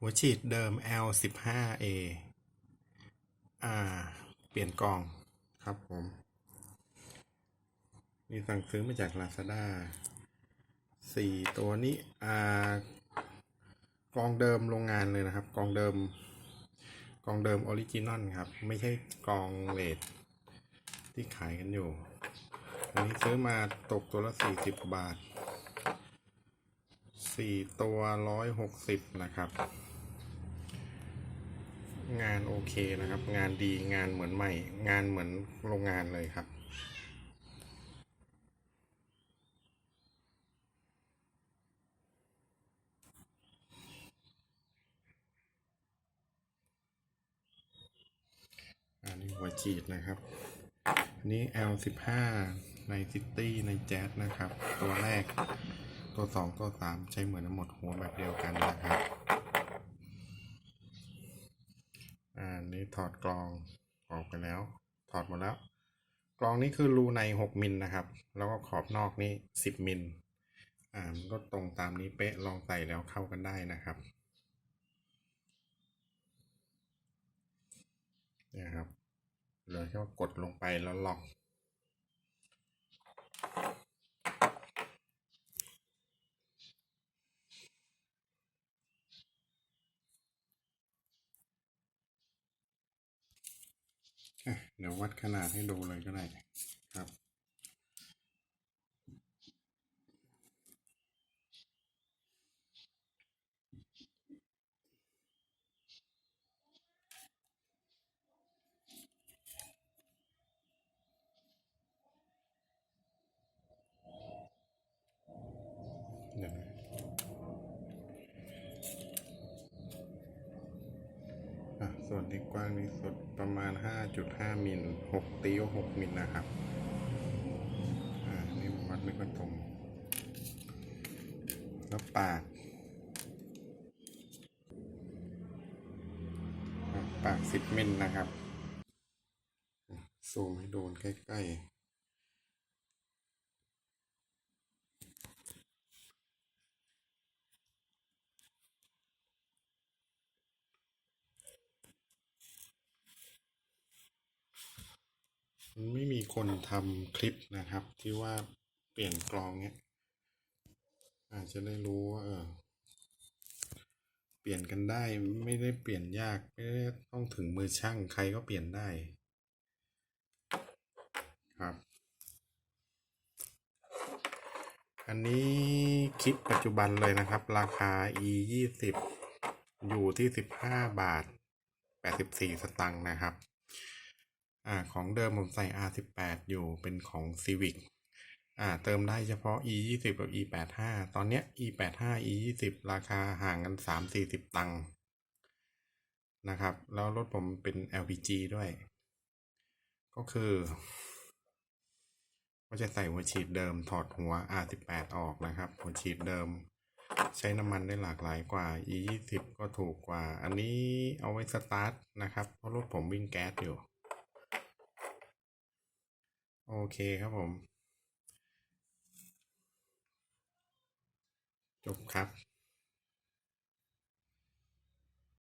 หัวฉีดเดิม L15A อ่า เปลี่ยนกล่องครับผม นี่สั่งซื้อมาจาก Lazada สี่ตัวนี้ อ่า กล่องเดิมโรงงานเลยนะครับ กล่องเดิม กล่องเดิมออริจินอลครับ ไม่ใช่กล่องเลทที่ขายกันอยู่ อันนี้ซื้อมาตกตัวละสี่สิบบาท สี่ตัวร้อยหกสิบนะครับ งานโอเคนะครับ งานดีงานเหมือนใหม่ งานเหมือนโรงงานเลยครับอันนี้หัวฉีดนะครับอันนี้ L15 ในซิตี้ในแจ๊สนะครับ ตัวแรก ตัวสองตัวสามใช้เหมือนหมดหัวแบบเดียวกันนะครับอ่านี่ถอดกรองออกไปแล้ว ถอดหมดแล้ว กรองนี้คือรูใน 6 มิลนะครับ แล้วก็ขอบนอกนี่10 มิลอ่ามันก็ตรงตามนี้เป๊ะลองใส่แล้วเข้ากันได้นะครับนี่ครับเหลือแค่กดลงไปแล้วล็อก เดี๋ยววัดขนาดให้ดูเลยก็ได้ครับ เดี๋ยวนะอะ ส่วนที่กว้างที่สุดประมาณ 5.5มิล6ตีว6มิลนะครับ อ่า นี่วัดไม่ค่อยตรง แล้วปาก ปาก 10มิลนะครับ ซูมให้ดูใกล้ๆ ไม่มีคนทำคลิปนะครับ ที่ว่าเปลี่ยนกลองเนี้ย อาจจะได้รู้ว่าเออเปลี่ยนกันได้ไม่ได้เปลี่ยนยากไม่ได้ต้องถึงมือช่างใครก็เปลี่ยนได้ครับ อันนี้คลิปปัจจุบันเลยนะครับ ราคา e ยี่สิบอยู่ที่สิบห้าบาทแปดสิบสี่สตังค์นะครับ อ่าของเดิมผมใส่ R18 อยู่เป็นของ Civic อ่าเติมได้เฉพาะ E ยี่สิบกับ E แปดห้าตอนเนี้ย E แปดห้า E ยี่สิบราคาห่างกันสามสี่สิบตังค์นะครับ แล้วรถผมเป็น LPG ด้วย ก็คือ ก็จะใส่หัวฉีดเดิมถอดหัว R18 ออกนะครับ หัวฉีดเดิม ใช้น้ำมันได้หลากหลายกว่า E ยี่สิบก็ถูกกว่า อันนี้เอาไว้สตาร์ทนะครับ เพราะรถผมวิ่งแก๊สอยู่ โอเคครับผม จบครับ